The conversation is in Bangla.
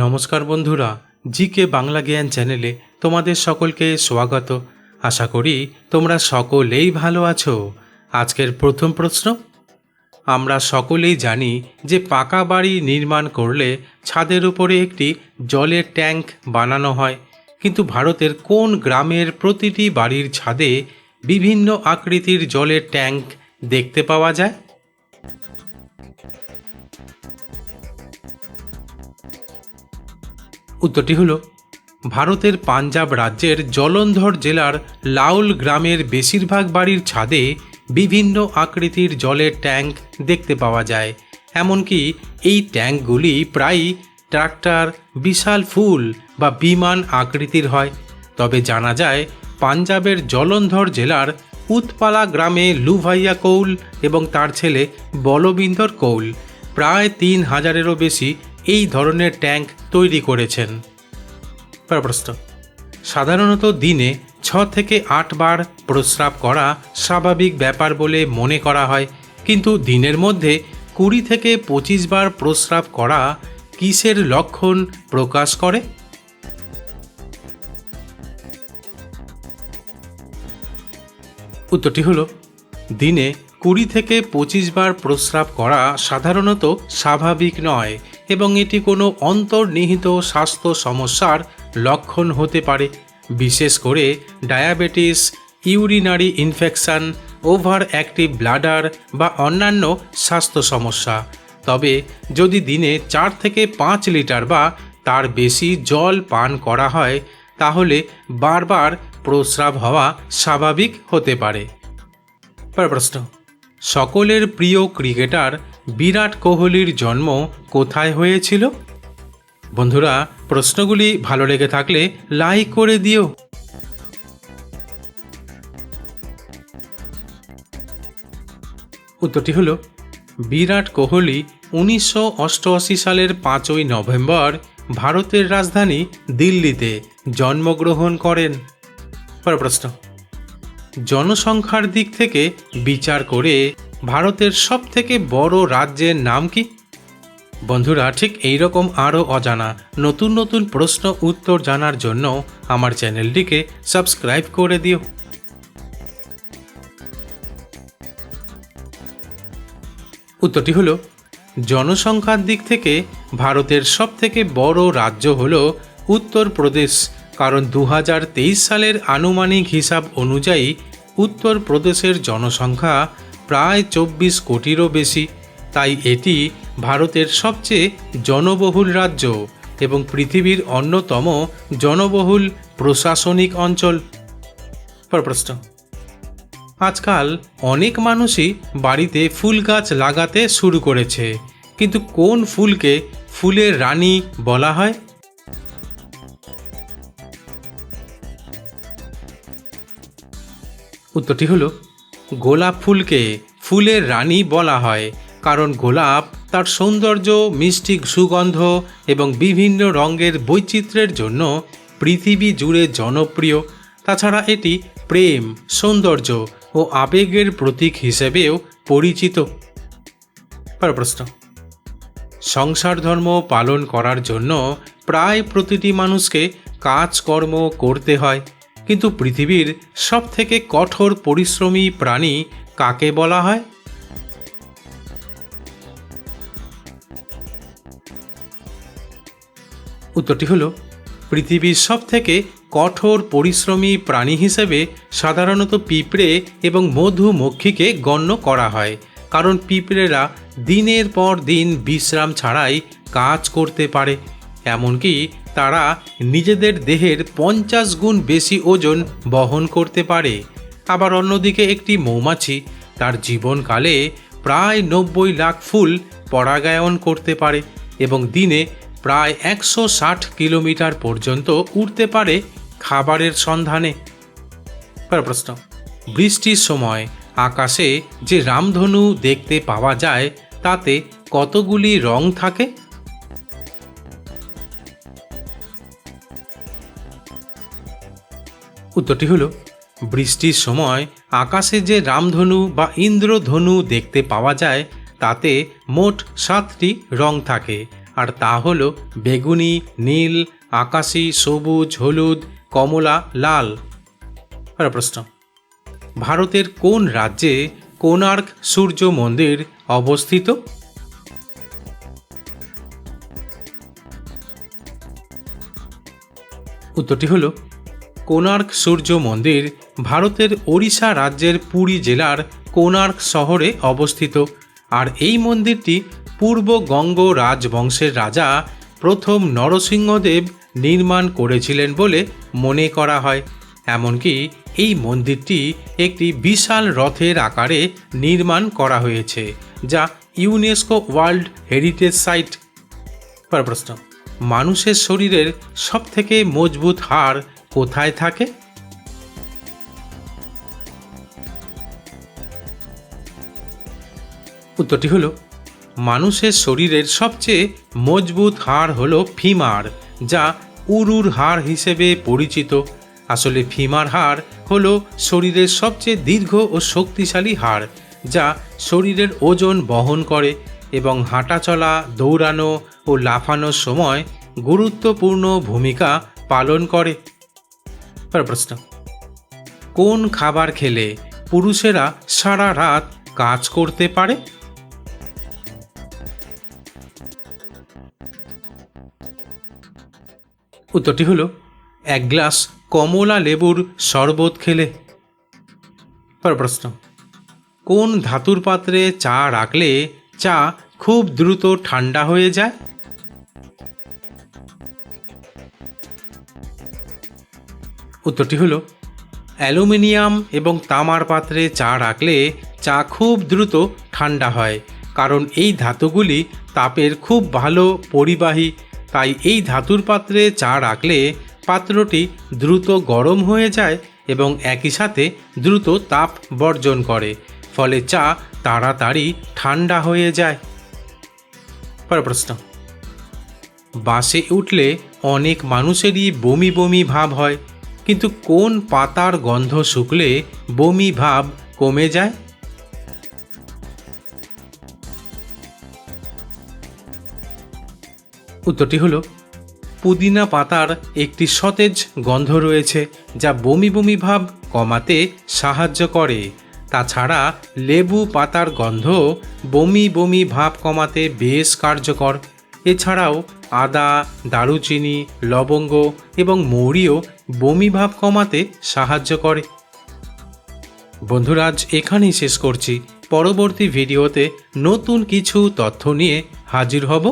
নমস্কার বন্ধুরা জি কে বাংলা জ্ঞান চ্যানেলে তোমাদের সকলকে স্বাগত। আশা করি তোমরা সকলেই ভালো আছো। আজকের প্রথম প্রশ্ন, আমরা সকলেই জানি যে পাকা বাড়ি নির্মাণ করলে ছাদের উপরে একটি জলের ট্যাঙ্ক বানানো হয়, কিন্তু ভারতের কোন গ্রামের প্রতিটি বাড়ির ছাদে বিভিন্ন আকৃতির জলের ট্যাঙ্ক দেখতে পাওয়া যায়? উত্তরটি হলো, ভারতের পাঞ্জাব রাজ্যের জলন্ধর জেলার লাউল গ্রামের বেশিরভাগ বাড়ির ছাদে বিভিন্ন আকৃতির জলের ট্যাঙ্ক দেখতে পাওয়া যায়। এমনকি এই ট্যাঙ্কগুলি প্রায়ই ট্রাক্টর, বিশাল ফুল বা বিমান আকৃতির হয়। তবে জানা যায়, পাঞ্জাবের জলন্ধর জেলার উৎপালা গ্রামে লুভাইয়া কৌল এবং তার ছেলে বলবিন্দর কৌল প্রায় তিন হাজারেরও বেশি এই ধরনের ট্যাঙ্ক তৈরি করেছেন। প্রশ্ন। সাধারণত দিনে ছ থেকে আট বার প্রস্রাব করা স্বাভাবিক ব্যাপার বলে মনে করা হয়, কিন্তু দিনের মধ্যে কুড়ি থেকে পঁচিশ বার প্রস্রাব করা কিসের লক্ষণ প্রকাশ করে? উত্তরটি হলো, দিনে কুড়ি থেকে পঁচিশ বার প্রস্রাব করা সাধারণত স্বাভাবিক নয় এবং এটি কোনো অন্তর্নিহিত স্বাস্থ্য সমস্যার লক্ষণ হতে পারে। বিশেষ করে diabetes, urinary infection over active bladder বা অন্যান্য স্বাস্থ্য সমস্যা। তবে যদি দিনে চার থেকে পাঁচ লিটার বা তার বেশি জল পান করা হয়, তাহলে বারবার প্রস্রাব হওয়া স্বাভাবিক হতে পারে। প্রশ্ন, সকলের প্রিয় ক্রিকেটার বিরাট কোহলির জন্ম কোথায় হয়েছিল? বন্ধুরা, প্রশ্নগুলি ভালো লেগে থাকলে লাইক করে দিও। উত্তরটি হল, বিরাট কোহলি উনিশশো অষ্টআশি সালের পাঁচই নভেম্বর ভারতের রাজধানী দিল্লিতে জন্মগ্রহণ করেন। প্রশ্ন। জনসংখ্যার দিক থেকে বিচার করে ভারতের সবথেকে বড় রাজ্যের নাম কি? বন্ধুরা, ঠিক এই রকম আরও অজানা, নতুন নতুন প্রশ্ন উত্তর জানার জন্য আমার চ্যানেলটিকে সাবস্ক্রাইব করে দিও। উত্তরটি হলো, জনসংখ্যার দিক থেকে ভারতের সবথেকে বড় রাজ্য হল উত্তরপ্রদেশ। কারণ দু হাজার তেইশ সালের আনুমানিক হিসাব অনুযায়ী উত্তরপ্রদেশের জনসংখ্যা প্রায় চব্বিশ কোটিরও বেশি। তাই এটি ভারতের সবচেয়ে জনবহুল রাজ্য এবং পৃথিবীর অন্যতম জনবহুল প্রশাসনিক অঞ্চল। প্রশ্ন আজকাল অনেক মানুষই বাড়িতে ফুল গাছ লাগাতে শুরু করেছে। কিন্তু কোন ফুলকে ফুলের রানী বলা হয়? উত্তরটি হলো, গোলাপ ফুলকে ফুলের রানী বলা হয়, কারণ গোলাপ তার সৌন্দর্য, মিষ্টি সুগন্ধ এবং বিভিন্ন রঙের বৈচিত্র্যের জন্য পৃথিবী জুড়ে জনপ্রিয়। তাছাড়া এটি প্রেম, সৌন্দর্য ও আবেগের প্রতীক হিসেবেও পরিচিত। প্রশ্ন, সংসার ধর্ম পালন করার জন্য প্রায় প্রতিটি মানুষকে কাজকর্ম করতে হয়। কিন্তু পৃথিবীর সবথেকে কঠোর পরিশ্রমী প্রাণী কাকে বলা হয়? উত্তরটি হলো, পৃথিবীর সবথেকে কঠোর পরিশ্রমী প্রাণী হিসেবে সাধারণত পিঁপড়ে এবং মধুমক্ষীকে গণ্য করা হয়, কারণ পিঁপড়েরা দিনের পর দিন বিশ্রাম ছাড়াই কাজ করতে পারে। এমনকি তারা নিজেদের দেহের পঞ্চাশ গুণ বেশি ওজন বহন করতে পারে। আবার অন্যদিকে একটি মৌমাছি তার জীবনকালে প্রায় নব্বই লাখ ফুল পরাগায়ন করতে পারে এবং দিনে প্রায় একশো ষাট কিলোমিটার পর্যন্ত উঠতে পারে খাবারের সন্ধানে। প্রশ্ন, বৃষ্টির সময় আকাশে যে রামধনু দেখতে পাওয়া যায়, তাতে কতগুলি রং থাকে? উত্তরটি হলো, বৃষ্টির সময় আকাশে যে রামধনু বা ইন্দ্রধনু দেখতে পাওয়া যায়, তাতে মোট সাতটি রং থাকে। আর তা হল বেগুনি, নীল, আকাশি, সবুজ, হলুদ, কমলা, লাল। প্রশ্ন। ভারতের কোন রাজ্যে কোণার্ক সূর্য মন্দির অবস্থিত? উত্তরটি হল, কোণার্ক সূর্য মন্দির ভারতের ওড়িশা রাজ্যের পুরী জেলার কোণার্ক শহরে অবস্থিত। আর এই মন্দিরটি পূর্ব গঙ্গ রাজবংশের রাজা প্রথম নরসিংহদেব নির্মাণ করেছিলেন বলে মনে করা হয়। এমনকি এই মন্দিরটি একটি বিশাল রথের আকারে নির্মাণ করা হয়েছে, যা ইউনেস্কো ওয়ার্ল্ড হেরিটেজ সাইট। পরের প্রশ্ন। মানুষের শরীরের সবথেকে মজবুত হাড় কোথায় থাকে? উত্তরটি হলো, মানুষের শরীরের সবচেয়ে মজবুত হাড় হলো ফিমার, যা উরুর হাড় হিসেবে পরিচিত। আসলে ফিমার হাড় হলো শরীরের সবচেয়ে দীর্ঘ ও শক্তিশালী হাড়, যা শরীরের ওজন বহন করে এবং হাঁটাচলা, দৌড়ানো ও লাফানোর সময় গুরুত্বপূর্ণ ভূমিকা পালন করে। প্রশ্ন। কোন খাবার খেলে পুরুষেরা সারা রাত কাজ করতে পারে? উত্তরটি হলো, এক গ্লাস কমলা লেবুর শরবত খেলে। প্রশ্ন। কোন ধাতুর পাত্রে চা রাখলে চা খুব দ্রুত ঠান্ডা হয়ে যায়। উত্তরটি হলো, অ্যালুমিনিয়াম এবং তামার পাত্রে চা রাখলে চা খুব দ্রুত ঠান্ডা হয়, কারণ এই ধাতুগুলি তাপের খুব ভালো পরিবাহী, তাই এই ধাতুর পাত্রে চা রাখলে পাত্রটি দ্রুত গরম হয়ে যায় এবং একই সাথে দ্রুত তাপ বর্জন করে। ফলে চা তাড়াতাড়ি ঠান্ডা হয়ে যায়। পরের প্রশ্ন। বাসে উঠলে অনেক মানুষেরই বমি বমি ভাব হয়, কিন্তু কোন পাতার গন্ধ শুকলে বমি ভাব কমে যায়? উত্তরটি হলো, পুদিনা পাতার একটি সতেজ গন্ধ রয়েছে, যা বমি বমি ভাব কমাতে সাহায্য করে। তাছাড়া লেবু পাতার গন্ধ বমি বমি ভাব কমাতে বেশ কার্যকর। এছাড়াও আদা, দারুচিনি, লবঙ্গ এবং মৌরিও বমি ভাব কমাতে সাহায্য করে। বন্ধুরাজ এখানেই শেষ করছি। পরবর্তী ভিডিওতে নতুন কিছু তথ্য নিয়ে হাজির হব।